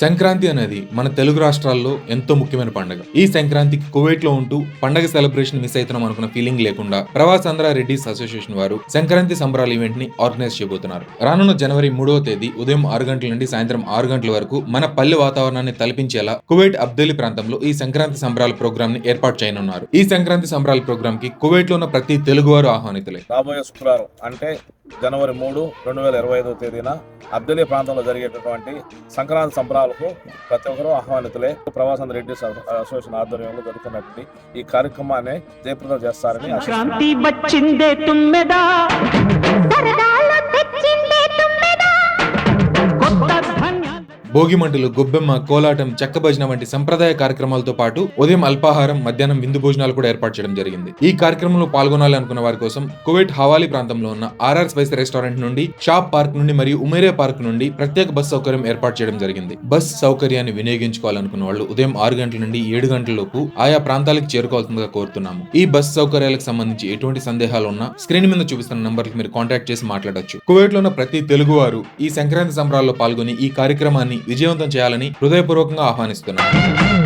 సంక్రాంతి అనేది మన తెలుగు రాష్ట్రాల్లో ఎంతో ముఖ్యమైన పండుగ. ఈ సంక్రాంతికి కువైట్లో ఉంటూ పండగ సెలబ్రేషన్ మిస్ అవుతున్నాం అనుకున్న ఫీలింగ్ లేకుండా ప్రవాస్ ఆంధ్ర రెడ్డిస్ అసోసియేషన్ వారు సంక్రాంతి సంబరాల ఈవెంట్ని ఆర్గనైజ్ చేయబోతున్నారు. రానున్న జనవరి మూడవ తేదీ ఉదయం ఆరు గంటల నుండి సాయంత్రం ఆరు గంటల వరకు మన పల్లె వాతావరణాన్ని తలపించేలా కువైట్ అబ్దేలి ప్రాంతంలో ఈ సంక్రాంతి సంబరాల ప్రోగ్రామ్ని ఏర్పాటు చేయనున్నారు. ఈ సంక్రాంతి సంబరాల ప్రోగ్రామ్కి కువైట్లో ఉన్న ప్రతి తెలుగువారు ఆహ్వానితులే. రాబోయే శుక్రవారం అంటే జనవరి మూడు రెండు వేల ఇరవై ఐదవ తేదీన అబ్దలి ప్రాంతంలో జరిగేటటువంటి సంక్రాంతి సంబరాలకు ప్రతి ఒక్కరూ ఆహ్వానితులే. ప్రవాసం రెడ్డి అసోసియేషన్ ఆధ్వర్యంలో జరుగుతున్నటువంటి ఈ కార్యక్రమాన్ని జయప్రదం చేస్తారని భోగిమంటలు భోగి మంటలు గొబ్బెమ్మ కోలాటం చెక్క భజన వంటి సంప్రదాయ కార్యక్రమాలతో పాటు ఉదయం అల్పాహారం మధ్యాహ్నం విందు భోజనాలు కూడా ఏర్పాటు చేయడం జరిగింది. ఈ కార్యక్రమంలో పాల్గొనాలి అనుకున్న వారి కోసం కువైట్ హవాలీ ప్రాంతంలో ఉన్న ఆర్ఆర్ స్పైస్ రెస్టారెంట్ నుండి షాప్ పార్క్ నుండి మరియు ఉమేరే పార్క్ నుండి ప్రత్యేక బస్ సౌకర్యం ఏర్పాటు చేయడం జరిగింది. బస్ సౌకర్యాన్ని వినియోగించుకోవాలనుకున్న వాళ్ళు ఉదయం ఆరు గంటల నుండి ఏడు గంటలలోపు ఆయా ప్రాంతాలకు చేరుకోవాల్సిందిగా కోరుతున్నాము. ఈ బస్ సౌకర్యాలకు సంబంధించి ఎటువంటి సందేహాలు ఉన్నా స్క్రీన్ మీద చూపిస్తున్న నంబర్లకు మీరు కాంటాక్ట్ చేసి మాట్లాడొచ్చు. కువైట్లో ఉన్న ప్రతి తెలుగువారు ఈ సంక్రాంతి సంబరాల్లో పాల్గొని ఈ కార్యక్రమాన్ని విజయవంతం చేయాలని హృదయపూర్వకంగా ఆహ్వానిస్తున్నాను.